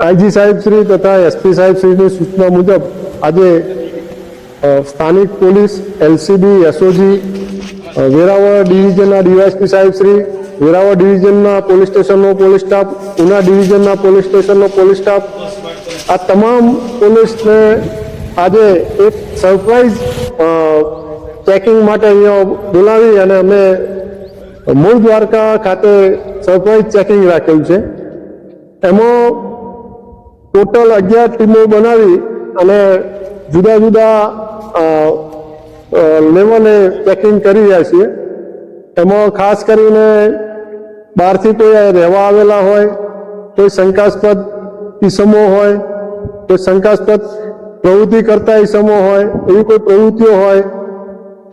IG સાહેબ શ્રી તથા SP સાહેબ શ્રીની સૂચના મુજબ આજે સ્થાનિક પોલીસ, એલસીબી, એસઓજી વેરાવળ ડિવિઝનના ડીવાયસપી સાહેબ શ્રી, વેરાવળ ડિવિઝનના પોલીસ સ્ટેશનનો પોલીસ સ્ટાફ, ઉના ડિવિઝનના પોલીસ સ્ટેશનનો પોલીસ સ્ટાફ, આ તમામ પોલીસને આજે એક સરપ્રાઇઝ ચેકિંગ માટે અહીંયા બોલાવી અને અમે મૂળ દ્વારકા ખાતે સરપ્રાઇઝ ચેકિંગ રાખેલું છે. એમાં ટોટલ અગિયાર ટીમો બનાવી અને જુદા જુદા લેવલે ચેકિંગ કરી રહ્યા છીએ. એમાં ખાસ કરીને બહારથી કોઈ રહેવા આવેલા હોય, કોઈ શંકાસ્પદ ઈસમો હોય, કોઈ શંકાસ્પદ પ્રવૃત્તિ કરતા ઈસમો હોય, એવી કોઈ પ્રવૃત્તિઓ હોય,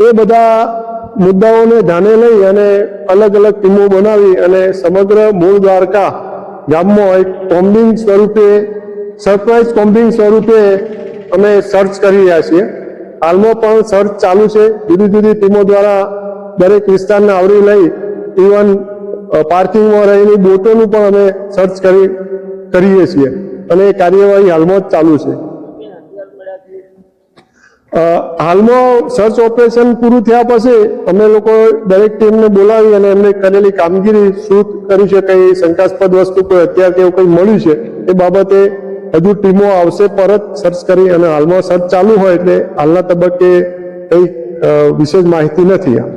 એ બધા મુદ્દાઓને ધ્યાને લઈ અને અલગ અલગ ટીમો બનાવી અને સમગ્ર મૂળ દ્વારકા ગામમાં એક કોમ્બિંગ સ્વરૂપે સરપ્રાઇઝ કોમ્બિંગ સ્વરૂપે અમે સર્ચ કરી રહ્યા છીએ. હાલમાં પણ સર્ચ ચાલુ છે. જુદી જુદી ટીમો દ્વારા દરેક વિસ્તારને આવરી લઈ ઇવન પાર્કિંગમાં રહેલી બોટોનું પણ અમે સર્ચ કરી, કરીએ છીએ. અને એ કાર્યવાહી હાલમાં જ ચાલુ છે. હાલમાં સર્ચ ઓપરેશન પૂરું થયા પછી અમે લોકો દરેક ટીમને બોલાવી અને એમને કરેલી કામગીરી શું કરી છે, કઈ શંકાસ્પદ વસ્તુ કોઈ અત્યાર કે એવું કંઈ મળ્યું છે, એ બાબતે હજુ ટીમો આવશે પરત સર્ચ કરી અને હાલમાં સર્ચ ચાલુ હોય એટલે હાલના તબક્કે કંઈ વિશેષ માહિતી નથી આ.